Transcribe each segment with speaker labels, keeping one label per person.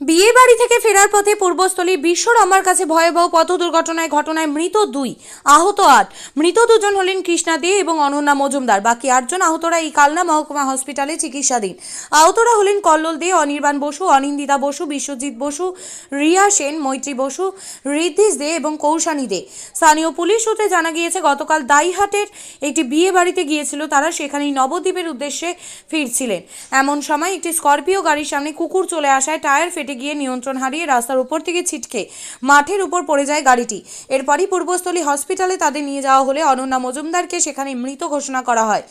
Speaker 1: বিয়ে বাড়ি থেকে ফেরার পথে পূর্বস্থলী বিশ্বরমার কাছে ভয়াবহ পথ দুর্ঘটনায় ঘটনায় মৃত দুই, আহত আট। মৃত দুজন হলেন কৃষ্ণা দে এবং অনন্যা মজুমদার। বাকি আটজন আহতরা এই কালনা মহকুমা হসপিটালে চিকিৎসাধীন। আহতরা হলেন কল্লোল দে, অনির্বাণ বসু, অনিন্দিতা বসু, বিশ্বজিৎ বসু, রিয়া সেন, মৈত্রী বসু, ঋদ্ধিস দে এবং কৌশানী দে। স্থানীয় পুলিশ সূত্রে জানা গিয়েছে, গতকাল দাইহাটের একটি বিয়ে বাড়িতে গিয়েছিল তারা, সেখানেই নবদ্বীপের উদ্দেশ্যে ফিরছিলেন। এমন সময় একটি স্করপিও গাড়ির সামনে কুকুর চলে আসায় টায়ার ফেটে গিয়ে নিয়ন্ত্রণ হারিয়ে রাস্তার উপর থেকে ছিটকে মাঠের উপর পড়ে যায় গাড়িটি। এরপরই পূর্বস্থলী হসপিটালে তাদের নিয়ে যাওয়া হলে অনন্যা মজুমদারকে সেখানে মৃত ঘোষণা করা হয়।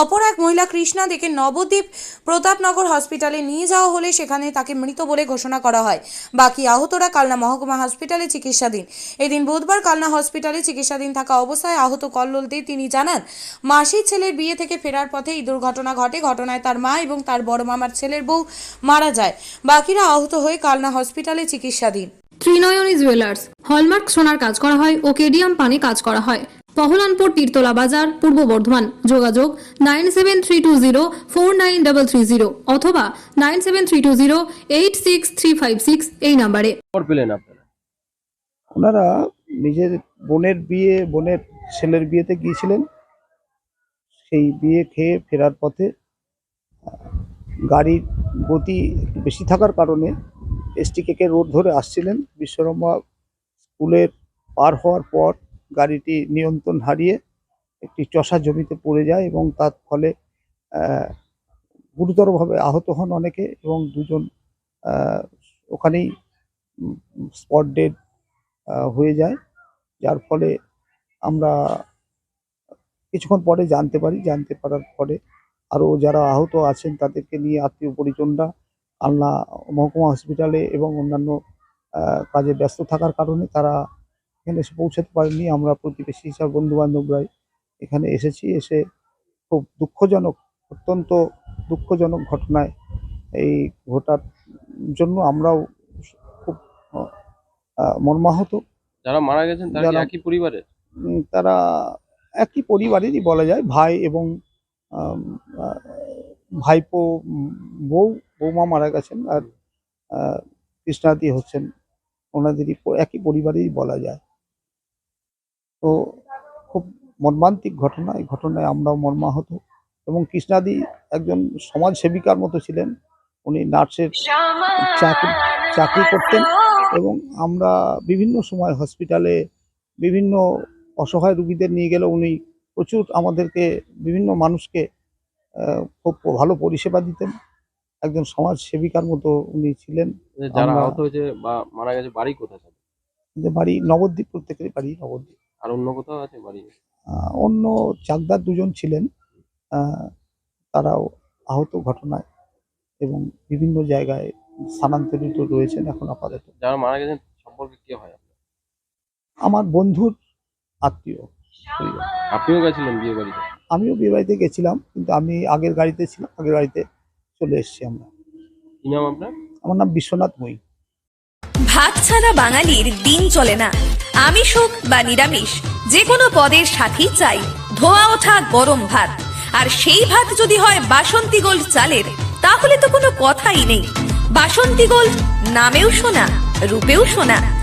Speaker 1: অপর এক মহিলা কৃষ্ণা দেখে নবদ্বীপ প্রতাপনগর হসপিটালে নিয়ে যাওয়া হলে সেখানে তাকে মৃত বলে ঘোষণা করা হয়। বাকি আহতরা কালনা মহকুমা হসপিটালে চিকিৎসাধীন। এদিন বুধবার কালনা হসপিটালে চিকিৎসাধীন থাকা অবস্থায় আহত কল্লোল দে তিনি জানান, মাসির ছেলের বিয়ে থেকে ফেরার পথে এই দুর্ঘটনা ঘটে। ঘটনায় তার মা এবং তার বড় মামার ছেলের বউ মারা যায়। বাকিরা আহত হয়ে কালনা হসপিটালে চিকিৎসাধীন।
Speaker 2: ত্রিনয়নী জুয়েলার্স। হলমার্ক সোনার কাজ করা হয় ও কেডিয়াম পানে কাজ করা হয়। পহলানপুর তীরতলা বাজার পূর্ব বর্ধমান। যোগাযোগ nine seven three two zero four nine double three zero অথবা nine seven three two zero eight six three five six এই নাম্বারে।
Speaker 3: আপনারা?
Speaker 4: ওনারা নিজের বোনের বিয়ে বোনের ছেলের বিয়েতে গিয়েছিলেন। সেই বিয়ে খেয়ে ফেরার পথে গাড়ির গতি বেশি থাকার কারণে এসটি কেকে রোড ধরে আসছিলেন। বিশ্বকর্মা স্কুলের পার হওয়ার পর গাড়িটি নিয়ন্ত্রণ হারিয়ে একটি চষা জমিতে পড়ে যায় এবং তার ফলে গুরুতরভাবে আহত হন অনেকে এবং দুজন ওখানেই স্পট ডেড হয়ে যায়। যার ফলে আমরা কিছুক্ষণ পরে জানতে পারি, জানতে পারার পরে আরও যারা আহত আছেন তাদেরকে নিয়ে আত্মীয় পরিজনরা আলনা মহকুমা হসপিটালে এবং অন্যান্য কাজে ব্যস্ত থাকার কারণে তারা এখানে এসে পৌঁছাতে পারেনি আমরা প্রতিবেশী হিসাবে বন্ধু বান্ধবরাই এখানে এসেছি। এসে খুব দুঃখজনক অত্যন্ত দুঃখজনক ঘটনায় এই ঘটার জন্য আমরাও খুব মর্মাহত।
Speaker 3: যারা মারা গেছেন তারা
Speaker 4: যারা-
Speaker 3: একই পরিবারের?
Speaker 4: তারা একই পরিবারেরই বলা যায় ভাই এবং ভাইপো বউ বৌমা মারা গেছেন আর কৃষ্ণাদি হচ্ছেন। ওনাদেরই একই পরিবারেই বলা যায়। তো খুব মর্মান্তিক ঘটনা। এই ঘটনায় আমরাও মর্মাহত এবং কৃষ্ণাদি একজন সমাজ সেবিকার মতো ছিলেন। উনি নার্সের চাকরি চাকরি করতেন এবং আমরা বিভিন্ন সময় হসপিটালে বিভিন্ন অসহায় রুগীদের নিয়ে গেলে উনি প্রচুর আমাদেরকে বিভিন্ন মানুষকে খুব ভালো পরিষেবা দিতেন একজন সমাজ সেবিকার মতো উনি ছিলেন
Speaker 3: যারা আহত হয়েছে বা মারা গেছে বাড়ি কোথায়?
Speaker 4: যে বাড়ি নবদ্বীপ প্রত্যেকেরই বাড়ি নবদ্বীপ
Speaker 3: আর অন্য কোথাও আছে বাড়ি
Speaker 4: অন্য চাকদার দুজন ছিলেন আহ, তারাও আহত ঘটনায় এবং বিভিন্ন জায়গায় স্থানান্তরিত রয়েছেন এখন আপাতত
Speaker 3: যারা মারা গেছেন সম্পর্কে কে হয়?
Speaker 4: আমার বন্ধুর আত্মীয়।
Speaker 3: আপনিও গেছিলেন বিয়ে বাড়িতে?
Speaker 4: আমিও বিয়ে বাড়িতে গেছিলাম কিন্তু আমি আগের গাড়িতে ছিলাম আগের গাড়িতে চলে এসেছি আমরা।
Speaker 3: কি নাম আপনার?
Speaker 4: আমার নাম বিশ্বনাথ মই।
Speaker 5: ভাত ছাড়া বাঙালির দিন চলে না। আমিষ হোক বা নিরামিষ যে কোনো পদের সাথেই চাই। ধোয়া ওঠা গরম ভাত। আর সেই ভাত যদি হয় বাসন্তী গোল্ড চালের তাহলে তো কোনো কথাই নেই। বাসন্তী গোল্ড নামেও শোনা রূপেও শোনা।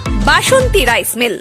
Speaker 5: বাসন্তী রাইস মিল।